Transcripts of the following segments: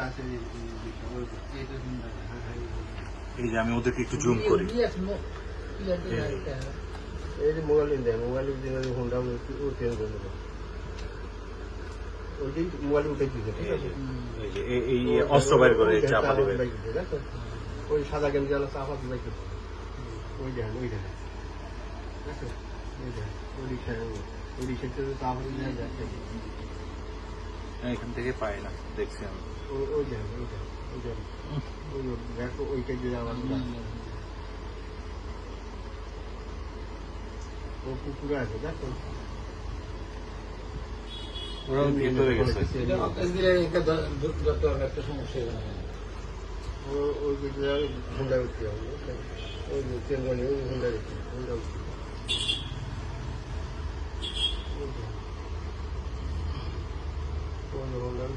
আছে আছে এই। হ্যাঁ, হ্যাঁ, যে আমি ওদেরকে একটু জুম করি এই যে মোবাইল দেয় মোবাইল হোন্ডা মোবাইল ঠিক আছে এই অস্ত্র বাইর করে ওই দেবে সাদা গেঞ্জি চাপা দিয়ে ওই দেখেন ওই দেখেন দেখো? ওই এখান থেকে পাই না, দেখছি আমি। দেখো ওইটা ও আছে দেখো ওরাও ভিতরে গেছে। ও- ওই ওই যে চেনগনি ওই হুন্ডা হুন্ডা ওই যে হুন্ডা উঠছে ও ওকে ছেড়ে একটা দিয়ে দাও আর একটা দিয়ে ও হুন্ডা রেখে দাও ও যে নাগিটা ছিল দেখেন ও যে নাগিটা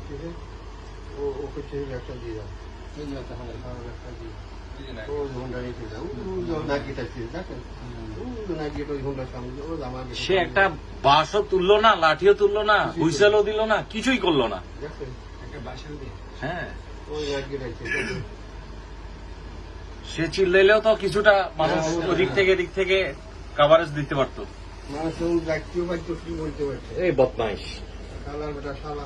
ওই হুন্ডার সামনে ও যে আমার সে একটা বাঁশও তুললো না লাঠিও তুললো না হুইসেলও দিল না কিছুই করল না। হ্যাঁ। সে চিল্লাইলেও তো কিছুটা মানুষ ওদিক থেকে এদিক থেকে কাভারেজ দিতে পারতো। মানুষ পারতো কি বলতে পারছে? এই বদমাইশ। শালার বেটা শালা।